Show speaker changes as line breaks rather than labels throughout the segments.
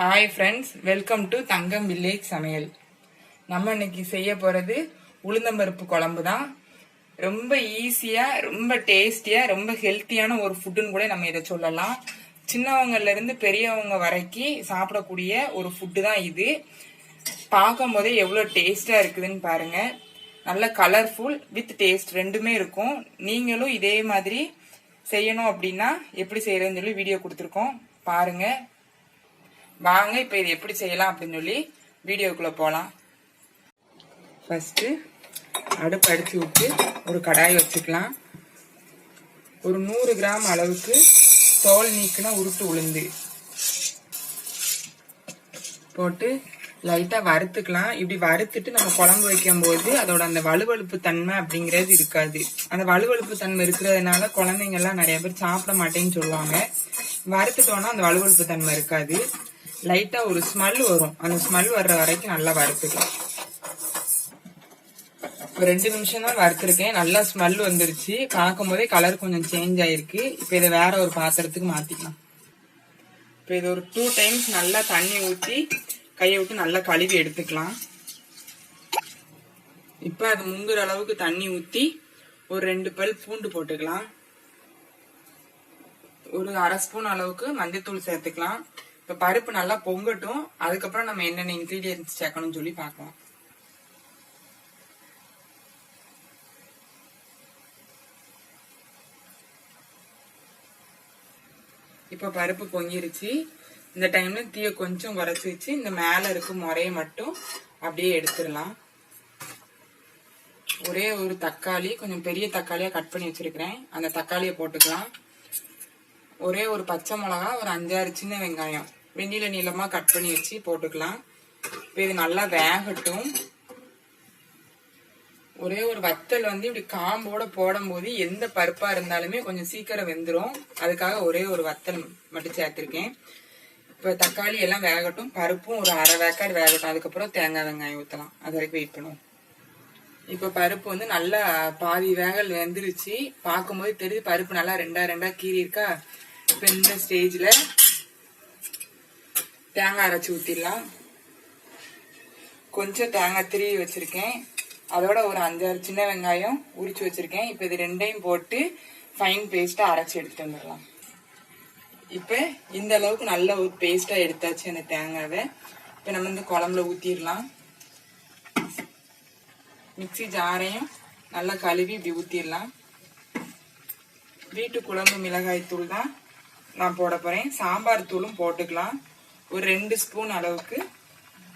Hi friends welcome to Thangam village சமையல் நம்ம இன்னைக்கு செய்ய போகிறது உளுந்தம்பருப்பு குழம்பு தான். ரொம்ப ஈஸியாக ரொம்ப டேஸ்டியாக ரொம்ப ஹெல்த்தியான ஒரு ஃபுட்டுன்னு கூட நம்ம இதை சொல்லலாம். சின்னவங்கலேருந்து பெரியவங்க வரைக்கும் சாப்பிடக்கூடிய ஒரு ஃபுட்டு தான் இது. பார்க்கும் போதே எவ்வளோ டேஸ்டாக இருக்குதுன்னு பாருங்கள் நல்ல கலர்ஃபுல் வித் டேஸ்ட் ரெண்டுமே இருக்கும். நீங்களும் இதே மாதிரி செய்யணும் அப்படின்னா எப்படி செய்யறதுன்னு சொல்லி வீடியோ கொடுத்துருக்கோம். பாருங்கள் வாங்க இப்போ இது எப்படி செய்யலாம் அப்படின்னு சொல்லி வீடியோக்குள்ள போகலாம் ஃபர்ஸ்ட் அடுப்பு அடிச்சு விட்டு ஒரு கடாய் வச்சுக்கலாம். ஒரு நூறு கிராம் அளவுக்கு தோல் நீக்கின உருட்டு உளுந்து போட்டு லைட்டாக வறுத்துக்கலாம். இப்படி வறுத்துட்டு நம்ம குழம்பு வைக்கும் போது அதோட அந்த வலுவழுப்பு தன்மை அப்படிங்கிறது இருக்காது. அந்த வலுவழுப்பு தன்மை இருக்கிறதுனால குழந்தைங்க எல்லாம் நிறைய பேர் சாப்பிட மாட்டேன்னு சொல்லுவாங்க. வறுத்துட்டோம்னா அந்த வலுவழுப்பு தன்மை இருக்காது. லைட்டா ஒரு ஸ்மெல் வரும். அந்த ஸ்மெல் வர்ற வரைக்கும் நல்லா வறுத்துக்கலாம். ஒரு ரெண்டு நிமிஷம் தான் வறுத்துருக்கேன். நல்லா ஸ்மெல் வந்துருச்சு. பார்க்கும் போதே கலர் கொஞ்சம் சேஞ்ச் ஆயிருக்கு. இப்போ இதை வேற ஒரு பாத்திரத்துக்கு மாத்திக்கலாம். இப்போ இது ஒரு டூ டைம்ஸ் நல்லா தண்ணி ஊற்றி கையை விட்டு நல்லா கழுவி எடுத்துக்கலாம். இப்போ அது முங்குற அளவுக்கு தண்ணி ஊற்றி ஒரு ரெண்டு பல் பூண்டு போட்டுக்கலாம். ஒரு அரை ஸ்பூன் அளவுக்கு மஞ்சத்தூள் சேர்த்துக்கலாம். இப்போ பருப்பு நல்லா பொங்கட்டும் அதுக்கப்புறம் நம்ம என்னென்ன இன்க்ரீடியன்ஸ் சேர்க்கணும்னு சொல்லி பார்க்கலாம். இப்போ பருப்பு பொங்கிருச்சு. இந்த டைம்ல தீயை கொஞ்சம் குறைச்சி வச்சு இந்த மேல இருக்கும் முறையை மட்டும் அப்படியே எடுத்துடலாம். ஒரே ஒரு தக்காளி கொஞ்சம் பெரிய தக்காளியா கட் பண்ணி வச்சிருக்கிறேன். அந்த தக்காளியை போட்டுக்கலாம். ஒரே ஒரு பச்சை மிளகா ஒரு அஞ்சாறு சின்ன வெங்காயம். வெண்ணில நீளமா கட் பண்ணி வச்சு போட்டுக்கலாம். இப்போ இது நல்லா வேகட்டும். ஒரே ஒரு வத்தல் வந்து இப்படி காம்போட போடும்போது எந்த பருப்பா இருந்தாலுமே கொஞ்சம் சீக்கிரம் வெந்துடும் அதுக்காக ஒரே ஒரு வத்தல் மட்டும் சேர்த்திருக்கேன். இப்போ தக்காளி எல்லாம் வேகட்டும். பருப்பும் ஒரு அரை வேக்காடு வேகட்டும். அதுக்கப்புறம் தேங்காய் வெங்காயம் ஊற்றலாம் அது வரைக்கும் வெயிட் பண்ணுவோம். இப்போ பருப்பு வந்து நல்லா பாதி வேகல் வெந்துருச்சு. பார்க்கும்போது தெரியுது பருப்பு நல்லா ரெண்டா ரெண்டா கீறி இருக்கா இப்போ இந்த ஸ்டேஜில் தேங்காய் அரைச்சி ஊற்றிடலாம் கொஞ்சம் தேங்காய் திருவி வச்சுருக்கேன். அதோட ஒரு அஞ்சாறு சின்ன வெங்காயம் உரிச்சு வச்சுருக்கேன். இப்போ இது ரெண்டையும் போட்டு ஃபைன் பேஸ்ட்டாக அரைச்சி எடுத்து வந்துடலாம். இப்போ இந்த அளவுக்கு நல்ல ஒரு பேஸ்ட்டாக எடுத்தாச்சு அந்த தேங்காவை. இப்போ நம்ம இந்த குழம்புல ஊற்றிடலாம் மிக்சி ஜாரையும் நல்லா கழுவி இப்படி ஊற்றிடலாம் வீட்டு குழம்பு மிளகாய் தூள் தான் நான் போட போகிறேன் சாம்பார் தூளும் போட்டுக்கலாம். ஒரு ரெண்டு ஸ்பூன் அளவுக்கு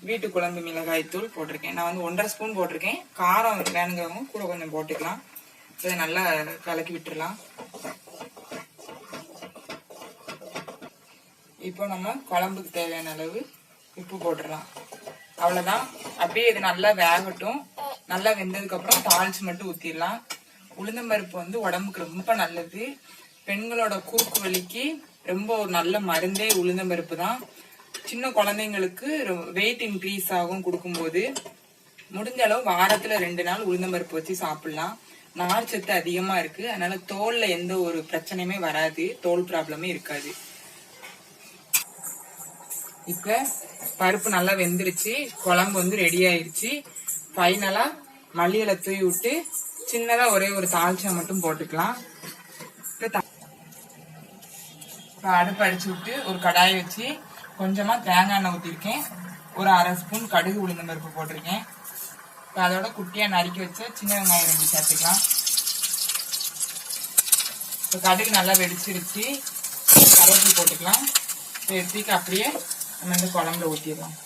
வீட்டு குழம்பு மிளகாய் தூள் போட்டிருக்கேன். நான் வந்து ஒன்றரை ஸ்பூன் போட்டிருக்கேன். காரம் வேணுங்கிறவங்க கூட கொஞ்சம் போட்டுக்கலாம். இதை நல்லா கலக்கி விட்டுடலாம் இப்போ நம்ம குழம்புக்கு தேவையான அளவு உப்பு போட்டுடலாம் அவ்வளோதான் அப்படியே இது நல்லா வேகட்டும். நல்லா வெந்ததுக்கு அப்புறம் தாளிச்சு மட்டும் ஊற்றிடலாம் உளுந்தம்பருப்பு வந்து உடம்புக்கு ரொம்ப நல்லது. பெண்களோட குறுக்கு வலிக்கு ரொம்ப ஒரு நல்ல மருந்தே உளுந்தம்பருப்பு தான். சின்ன குழந்தைங்களுக்கு வெயிட் இன்க்ரீஸ் ஆகும் கொடுக்கும்போது முடிஞ்ச அளவு வாரத்துல ரெண்டு நாள் உளுந்தம்பருப்பு வச்சு சாப்பிடலாம். நார் சத்து அதிகமா இருக்கு. அதனால தோல்ல எந்த ஒரு பிரச்சனையுமே வராது. தோல் ப்ராப்ளமே இருக்காது. இப்ப பருப்பு நல்லா வெந்துருச்சு. குழம்பு வந்து ரெடி ஆயிருச்சு. ஃபைனலா மல்லியில தூவி விட்டு சின்னதா ஒரே ஒரு தாளிச்சா மட்டும் போட்டுக்கலாம். இப்ப இப்ப அடுப்பு அடிச்சு விட்டு ஒரு கடாயை வச்சு கொஞ்சமாக தேங்காய் எண்ணெய் ஊற்றிருக்கேன் ஒரு அரை ஸ்பூன் கடுகு உளுந்த பருப்பு போட்டிருக்கேன். இப்போ அதோட குட்டியாக நறுக்கி வச்ச சின்ன வெங்காயம் ரெண்டு சேர்த்துக்கலாம். இப்போ கடுகு நல்லா வெடிச்சிருச்சு. கருவேப்பிலை போட்டுக்கலாம். இப்போ எடுத்துக்க அப்படியே நம்ம இந்த குழம்புல ஊற்றிடலாம்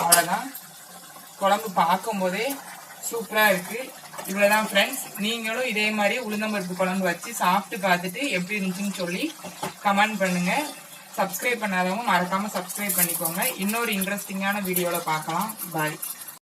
அவ்வளோதான் குழம்பு பார்க்கும்போதே சூப்பராக இருக்குது இவ்வளவுதான் ஃப்ரெண்ட்ஸ் நீங்களும் இதே மாதிரி உளுந்தம்பருப்பு குழம்பு வச்சு சாப்பிட்டு பார்த்துட்டு எப்படி இருந்துச்சுன்னு சொல்லி கமெண்ட் பண்ணுங்க. சப்ஸ்கிரைப் பண்ணாதவங்க மறக்காம சப்ஸ்கிரைப் பண்ணிக்கோங்க. இன்னொரு இன்ட்ரெஸ்டிங்கான வீடியோல பார்க்கலாம். பாய்